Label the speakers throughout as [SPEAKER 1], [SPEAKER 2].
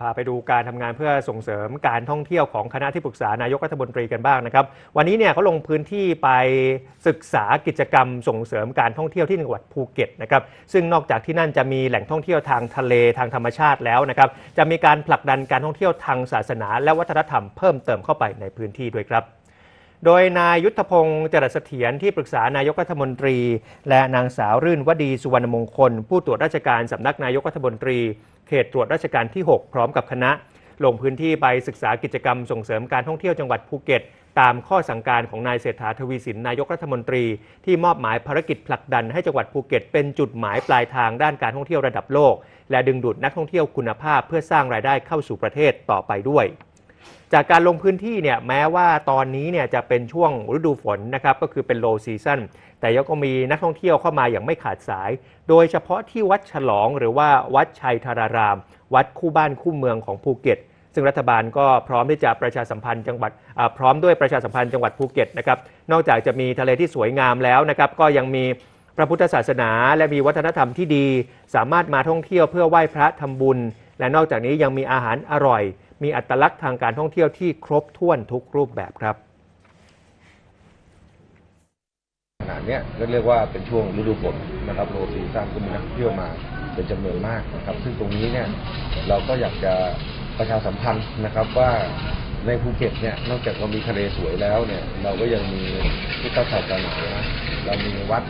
[SPEAKER 1] พาไปดูการทำงานเพื่อส่งเสริมการท่องเที่ยวของคณะที่ปรึกษานายกรัฐมนตรีกันบ้างนะครับ วันนี้เนี่ยเขาลงพื้นที่ไปศึกษากิจกรรมส่งเสริมการท่องเที่ยวที่จังหวัดภูเก็ตนะครับซึ่งนอกจากที่นั่นจะมีแหล่งท่องเที่ยวทางทะเลทางธรรมชาติแล้วนะครับจะมีการผลักดันการท่องเที่ยวทางศาสนา และวัฒนธรรมเพิ่มเติมเข้าไปในพื้นที่ด้วยครับ โดยนายยุทธพงศ์จรัสเสถียรที่ปรึกษานายกรัฐมนตรี และนางสาวรื่นวดีสุวรรณมงคล ผู้ตรวจราชการสำนักนายกรัฐมนตรี เขตตรวจราชการที่ 6 พร้อมกับคณะ ลงพื้นที่ไปศึกษากิจกรรมส่งเสริมการท่องเที่ยวจังหวัดภูเก็ต ตามข้อสั่งการของนายเศรษฐาทวีสินนายกรัฐมนตรี ที่มอบหมายภารกิจผลักดันให้จังหวัดภูเก็ต เป็นจุดหมายปลายทางด้านการท่องเที่ยวระดับโลก และดึงดูดนักท่องเที่ยวคุณภาพ เพื่อสร้างรายได้เข้าสู่ประเทศต่อไปด้วย จากการลงพื้นที่เนี่ยแม้ว่าตอนนี้เนี่ยจะเป็นช่วงฤดูฝนนะครับก็คือเป็น low season แต่ยังก็มีนักท่องเที่ยวเข้ามาอย่างไม่ขาดสาย โดยเฉพาะที่วัดฉลองหรือว่าวัดชัยธาราราม วัดคู่บ้านคู่เมืองของภูเก็ต ซึ่งรัฐบาลก็พร้อมที่จะประชาสัมพันธ์จังหวัดอ่าพร้อมด้วยประชาสัมพันธ์จังหวัดภูเก็ตนะครับนอกจากจะมีทะเลที่สวยงามแล้วนะครับก็ยังมีพระพุทธศาสนาและมีวัฒนธรรมที่ดี สามารถมาท่องเที่ยวเพื่อไหว้พระทำบุญ และนอกจากนี้ยังมีอาหารอร่อย มีอัตลักษณ์ทางการท่องเที่ยวที่ครบถ้วนทุกรูปแบบครับ
[SPEAKER 2] ขนาดนี้ก็เรียกว่าเป็นช่วงฤดูฝนนะครับโรซีซั่นก็มีนักเที่ยวมาเป็นจำนวนมากนะครับ ซึ่งตรงนี้เนี่ยเราก็อยากจะประชาสัมพันธ์นะครับว่าในภูเก็ตเนี่ยนอกจากเรามีทะเลสวยแล้วเนี่ยเราก็ยังมีพุทธศาสนาเรามีวัด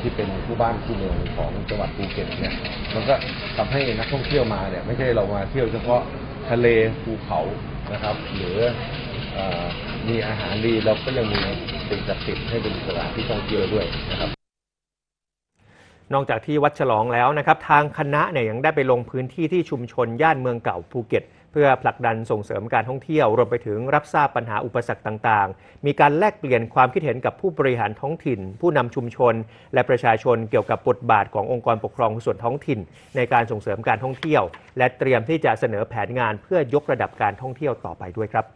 [SPEAKER 2] ที่เป็นคู่บ้านคู่เมืองของจังหวัดภูเก็ตเนี่ยมันก็ทำให้นักท่องเที่ยวมาเนี่ยไม่ใช่เรามาเที่ยวเฉพาะ ทะเลภูเขานะครับ หรืออมีอาหารดีเราก็ยังมีสิ่งศักดิ์สิทธิ์ให้เป็นสถานที่ท่องเที่ยวด้วยนะครับ
[SPEAKER 1] นอกจากที่วัดฉลองแล้วนะครับ ทางคณะเนี่ยยังได้ไปลงพื้นที่ที่ชุมชนย่านเมืองเก่าภูเก็ต เพื่อผลักดันส่งเสริมการท่องเที่ยว รวมไปถึงรับทราบปัญหาอุปสรรคต่างๆ มีการแลกเปลี่ยนความคิดเห็นกับผู้บริหารท้องถิ่น ผู้นำชุมชน และประชาชนเกี่ยวกับบทบาทขององค์กรปกครองส่วนท้องถิ่น ในการส่งเสริมการท่องเที่ยว และเตรียมที่จะเสนอแผนงานเพื่อยกระดับการท่องเที่ยวต่อไปด้วยครับ